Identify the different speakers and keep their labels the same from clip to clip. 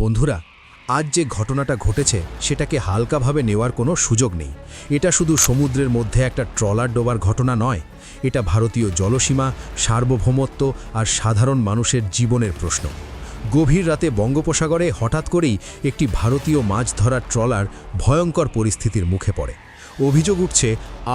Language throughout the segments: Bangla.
Speaker 1: বন্ধুরা, আজ যে ঘটনাটা ঘটেছে সেটাকে হালকাভাবে নেওয়ার কোনো সুযোগ নেই। এটা শুধু সমুদ্রের মধ্যে একটা ট্রলার ডোবার ঘটনা নয়, এটা ভারতীয় জলসীমা, সার্বভৌমত্ব আর সাধারণ মানুষের জীবনের প্রশ্ন। গভীর রাতে বঙ্গোপসাগরে হঠাৎ করেই একটি ভারতীয় মাছ ধরার ট্রলার ভয়ঙ্কর পরিস্থিতির মুখে পড়ে। অভিযোগ উঠছে,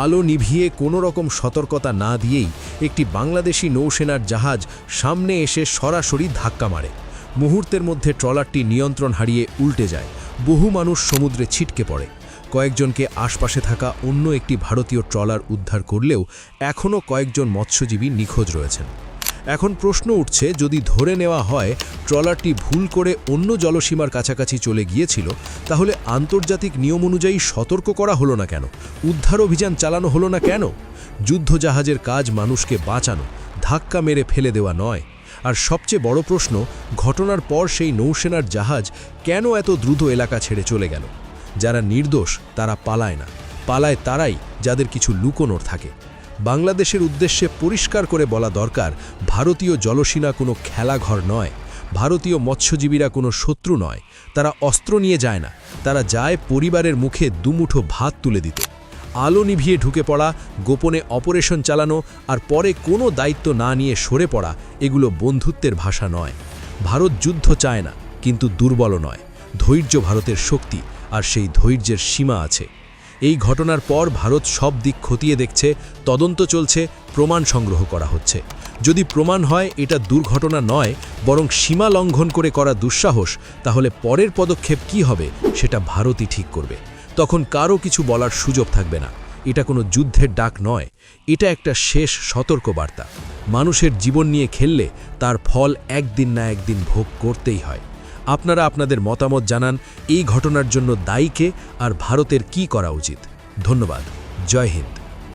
Speaker 1: আলো নিভিয়ে কোনো রকম সতর্কতা না দিয়েই একটি বাংলাদেশি নৌসেনার জাহাজ সামনে এসে সরাসরি ধাক্কা মারে। মুহূর্তের মধ্যে ট্রলারটি নিয়ন্ত্রণ হারিয়ে উল্টে যায়। বহু মানুষ সমুদ্রে ছিটকে পড়ে। কয়েকজনকে আশপাশে থাকা অন্য একটি ভারতীয় ট্রলার উদ্ধার করলেও এখনও কয়েকজন মৎস্যজীবী নিখোঁজ রয়েছেন। এখন প্রশ্ন উঠছে, যদি ধরে নেওয়া হয় ট্রলারটি ভুল করে অন্য জলসীমার কাছাকাছি চলে গিয়েছিল, তাহলে আন্তর্জাতিক নিয়ম অনুযায়ী সতর্ক করা হলো না কেন? উদ্ধার অভিযান চালানো হলো না কেন? যুদ্ধজাহাজের কাজ মানুষকে বাঁচানো, ধাক্কা মেরে ফেলে দেওয়া নয়। আর সবচেয়ে বড় প্রশ্ন, ঘটনার পর সেই নৌসেনার জাহাজ কেন এত দ্রুত এলাকা ছেড়ে চলে গেল? যারা নির্দোষ, তারা পালায় না। পালায় তারাই যাদের কিছু লুকোনোর থাকে। বাংলাদেশের উদ্দেশ্যে পরিষ্কার করে বলা দরকার, ভারতীয় জলসীনা কোনো খেলাঘর নয়। ভারতীয় মৎস্যজীবীরা কোনো শত্রু নয়। তারা অস্ত্র নিয়ে যায় না। তারা যায় পরিবারের মুখে দুমুঠো ভাত তুলে দিতে। আলো নিভিয়ে ঢুকে পড়া, গোপনে অপারেশন চালানো আর পরে কোনো দায়িত্ব না নিয়ে সরে পড়া, এগুলো বন্ধুত্বের ভাষা নয়। ভারত যুদ্ধ চায় না, কিন্তু দুর্বল নয়। ধৈর্য ভারতের শক্তি আর সেই ধৈর্যের সীমা আছে। এই ঘটনার পর ভারত সব দিক খতিয়ে দেখছে, তদন্ত চলছে, প্রমাণ সংগ্রহ করা হচ্ছে। যদি প্রমাণ হয়, এটা দুর্ঘটনা নয়, বরং সীমা লঙ্ঘন করে করা দুঃসাহস, তাহলে পরের পদক্ষেপ কি হবে, সেটা ভারতই ঠিক করবে। তখন কারও কিছু বলার সুযোগ থাকবে না। এটা কোনো যুদ্ধের ডাক নয়। এটা একটা শেষ সতর্কবার্তা। মানুষের জীবন নিয়ে খেললে তার ফল একদিন না একদিন ভোগ করতেই হয়। আপনারা আপনাদের মতামত জানান, এই ঘটনার জন্য দায়ীকে আর ভারতের কি করা উচিত? ধন্যবাদ। জয় হিন্দ।